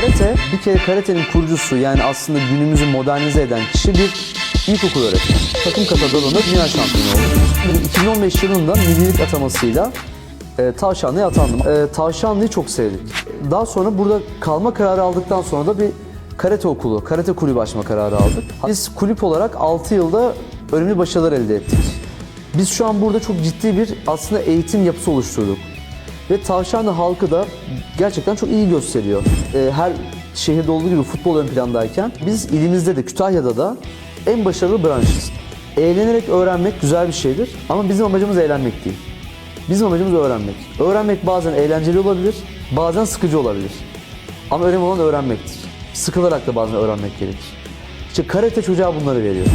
Karate, bir kere karatenin kurucusu yani aslında günümüzü modernize eden kişi bir ilkokul öğretmeni. Takım kata dalında dünya şampiyonu oldu. 2015 yılında millilik atamasıyla e, Tavşanlı'ya atandım. E, Tavşanlı'yı çok sevdik. Daha sonra burada kalma kararı aldıktan sonra da bir karate okulu, karate kulübü açma kararı aldık. Biz kulüp olarak 6 yılda önemli başarılar elde ettik. Biz şu an burada çok ciddi bir aslında eğitim yapısı oluşturduk. Ve Tavşanlı halkı da gerçekten çok iyi gösteriyor. Ee, her şehirde olduğu gibi futbol ön plandayken biz ilimizde de Kütahya'da da en başarılı branşız. Eğlenerek öğrenmek güzel bir şeydir ama bizim amacımız eğlenmek değil. Bizim amacımız öğrenmek. Öğrenmek bazen eğlenceli olabilir, bazen sıkıcı olabilir. Ama önemli olan öğrenmektir. Sıkılarak da bazen öğrenmek gerekir. İşte karate çocuğa bunları veriyor.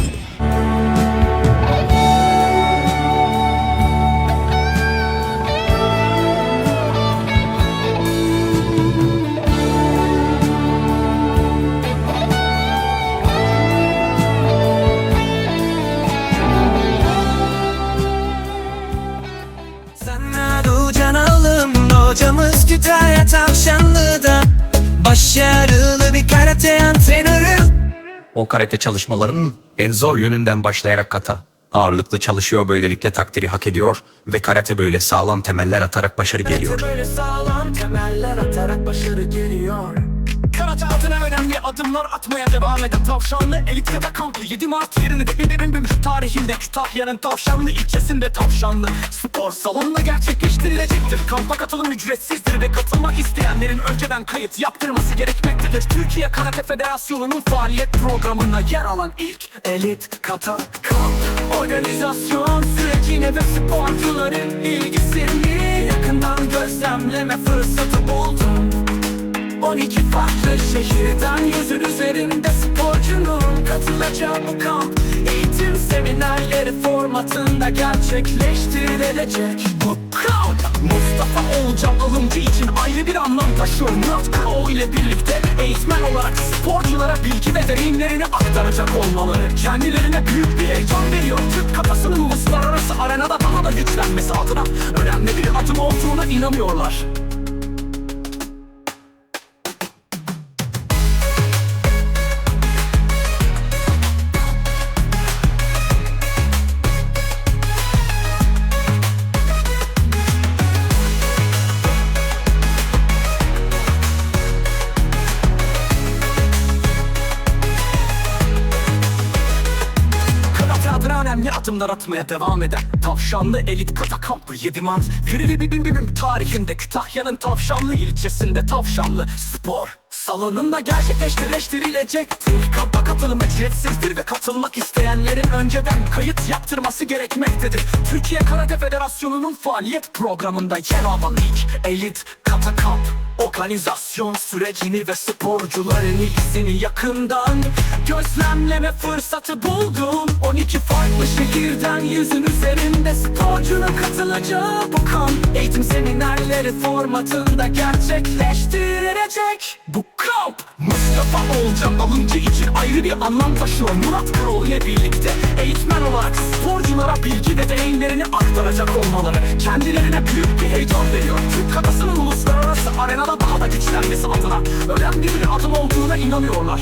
O karate çalışmaların en zor yönünden başlayarak kata. Ağırlıklı çalışıyor böylelikle takdiri hak ediyor ve karate böyle sağlam temeller atarak başarı geliyor. Böyle sağlam temeller atarak başarı geliyor Karate adımlar atmaya devam eden tavşanlı elit ya da kampı 7 Mart yerini de belirlenmemiş tarihinde. Kütahya'nın tavşanlı ilçesinde tavşanlı Spor salonunda gerçekleştirilecektir. Kampa katılım ücretsizdir ve katılmak isteyenlerin önceden kayıt yaptırması gerekmektedir. Türkiye Karate Federasyonu'nun faaliyet programına yer alan ilk elit kata kamp Organizasyon sürecine ve sporcuların ilgisini yakından gözlemleme fırsatı buldum 12 farklı şehirden yüzün üzerinde sporcunun katılacağı bu kamp. Eğitim seminerleri formatında gerçekleştirilecek. Bu kamp Mustafa Olcan alımcı için ayrı bir anlam taşıyor. Murat ile birlikte eğitmen olarak sporculara bilgi ve deneyimlerini aktaracak olmaları Kendilerine büyük bir heyecan veriyor. Türk kafasının uluslararası arenada daha da güçlenmesi adına Önemli bir adım olduğuna inanıyorlar önemli adımlar atmaya devam eden Tavşanlı elit kata kampı 7 Mart tarihinde Kütahya'nın Tavşanlı ilçesinde Tavşanlı spor Salonunda gerçekleştirilecektir Kampa katılım ücretsizdir ve katılmak isteyenlerin önceden kayıt yaptırması gerekmektedir. Türkiye Karate Federasyonu'nun faaliyet programında yer alan ilk elit kata kamp Organizasyon sürecini ve sporcuların ilgisini yakından Gözlemleme fırsatı buldum. 12 farklı şehirden yüzün üzerinde sporcunun katılacağı bu kamp Eğitim seminerleri formatında gerçekleştirilecek. Bu kamp Mustafa Olcan alımcı için ayrı bir anlam taşıyor. Murat Kurol ile birlikte eğitmen olarak sporculara bilgi ve deneyimlerini aktaracak olmaları Kendilerine büyük bir heyecan veriyor. Türk uluslararası arenada daha da güçlenmesi adına önemli bir adım olduğuna inanıyorlar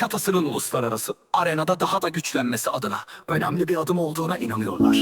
Katasının uluslararası arenada daha da güçlenmesi adına önemli bir adım olduğuna inanıyorlar.